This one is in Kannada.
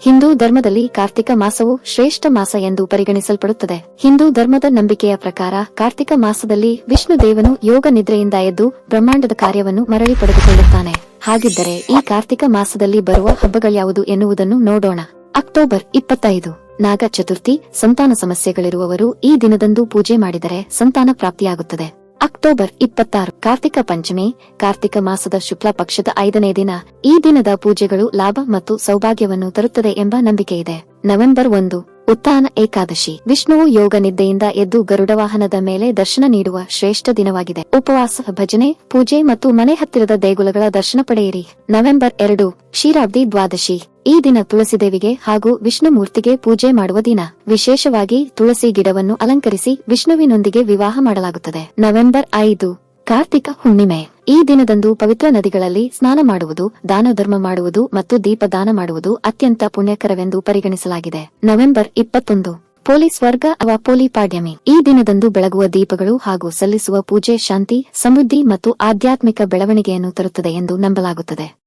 ಹಿಂದೂ ಧರ್ಮದಲ್ಲಿ ಕಾರ್ತಿಕ ಮಾಸವು ಶ್ರೇಷ್ಠ ಮಾಸ ಎಂದು ಪರಿಗಣಿಸಲ್ಪಡುತ್ತದೆ. ಹಿಂದೂ ಧರ್ಮದ ನಂಬಿಕೆಯ ಪ್ರಕಾರ ಕಾರ್ತಿಕ ಮಾಸದಲ್ಲಿ ವಿಷ್ಣು ದೇವನು ಯೋಗ ನಿದ್ರೆಯಿಂದ ಎದ್ದು ಬ್ರಹ್ಮಾಂಡದ ಕಾರ್ಯವನ್ನು ಮರಳಿ ಪಡೆದುಕೊಳ್ಳುತ್ತಾನೆ. ಹಾಗಿದ್ದರೆ ಈ ಕಾರ್ತಿಕ ಮಾಸದಲ್ಲಿ ಬರುವ ಹಬ್ಬಗಳ್ಯಾವುದು ಎನ್ನುವುದನ್ನು ನೋಡೋಣ. ಅಕ್ಟೋಬರ್ ಇಪ್ಪತ್ತೈದು. ನಾಗ ಚತುರ್ಥಿ, ಸಂತಾನ ಸಮಸ್ಯೆಗಳಿರುವವರು ಈ ದಿನದಂದು ಪೂಜೆ ಮಾಡಿದರೆ ಸಂತಾನ ಪ್ರಾಪ್ತಿಯಾಗುತ್ತದೆ. ಅಕ್ಟೋಬರ್ ಇಪ್ಪತ್ತಾರು ಕಾರ್ತಿಕ ಪಂಚಮಿ, ಕಾರ್ತಿಕ ಮಾಸದ ಶುಕ್ಲ ಪಕ್ಷದ ಐದನೇ ದಿನ. ಈ ದಿನದ ಪೂಜೆಗಳು ಲಾಭ ಮತ್ತು ಸೌಭಾಗ್ಯವನ್ನು ತರುತ್ತದೆ ಎಂಬ ನಂಬಿಕೆ ಇದೆ ನವೆಂಬರ್ ಒಂದು. ಉತ್ಥಾನ ಏಕಾದಶಿ. ವಿಷ್ಣುವು ಯೋಗ ನಿದ್ದೆಯಿಂದ ಎದ್ದು ಗರುಡ ವಾಹನದ ಮೇಲೆ ದರ್ಶನ ನೀಡುವ ಶ್ರೇಷ್ಠ ದಿನವಾಗಿದೆ. ಉಪವಾಸ, ಭಜನೆ, ಪೂಜೆ ಮತ್ತು ಮನೆ ಹತ್ತಿರದ ದೇಗುಲಗಳ ದರ್ಶನ ಪಡೆಯಿರಿ. ನವೆಂಬರ್ ಎರಡು, ಕ್ಷೀರಾಬ್ದಿ ದ್ವಾದಶಿ. ಈ ದಿನ ತುಳಸಿ ದೇವಿಗೆ ಹಾಗೂ ವಿಷ್ಣು ಮೂರ್ತಿಗೆ ಪೂಜೆ ಮಾಡುವ ದಿನ. ವಿಶೇಷವಾಗಿ ತುಳಸಿ ಗಿಡವನ್ನು ಅಲಂಕರಿಸಿ ವಿಷ್ಣುವಿನೊಂದಿಗೆ ವಿವಾಹ ಮಾಡಲಾಗುತ್ತದೆ. ನವೆಂಬರ್ ಐದು ಕಾರ್ತಿಕ ಹುಣ್ಣಿಮೆ. ಈ ದಿನದಂದು ಪವಿತ್ರ ನದಿಗಳಲ್ಲಿ ಸ್ನಾನ ಮಾಡುವುದು, ದಾನ ಧರ್ಮ ಮಾಡುವುದು ಮತ್ತು ದೀಪದಾನ ಮಾಡುವುದು ಅತ್ಯಂತ ಪುಣ್ಯಕರವೆಂದು ಪರಿಗಣಿಸಲಾಗಿದೆ. ನವೆಂಬರ್ ಇಪ್ಪತ್ತೊಂದು. ಪೊಲೀಸ್ ವರ್ಗ ಅಥವಾ ಪೋಲಿ ಪಾಡ್ಯಮಿ. ಈ ದಿನದಂದು ಬೆಳಗುವ ದೀಪಗಳು ಹಾಗೂ ಸಲ್ಲಿಸುವ ಪೂಜೆ ಶಾಂತಿ, ಸಮೃದ್ಧಿ ಮತ್ತು ಆಧ್ಯಾತ್ಮಿಕ ಬೆಳವಣಿಗೆಯನ್ನು ತರುತ್ತದೆ ಎಂದು ನಂಬಲಾಗುತ್ತದೆ.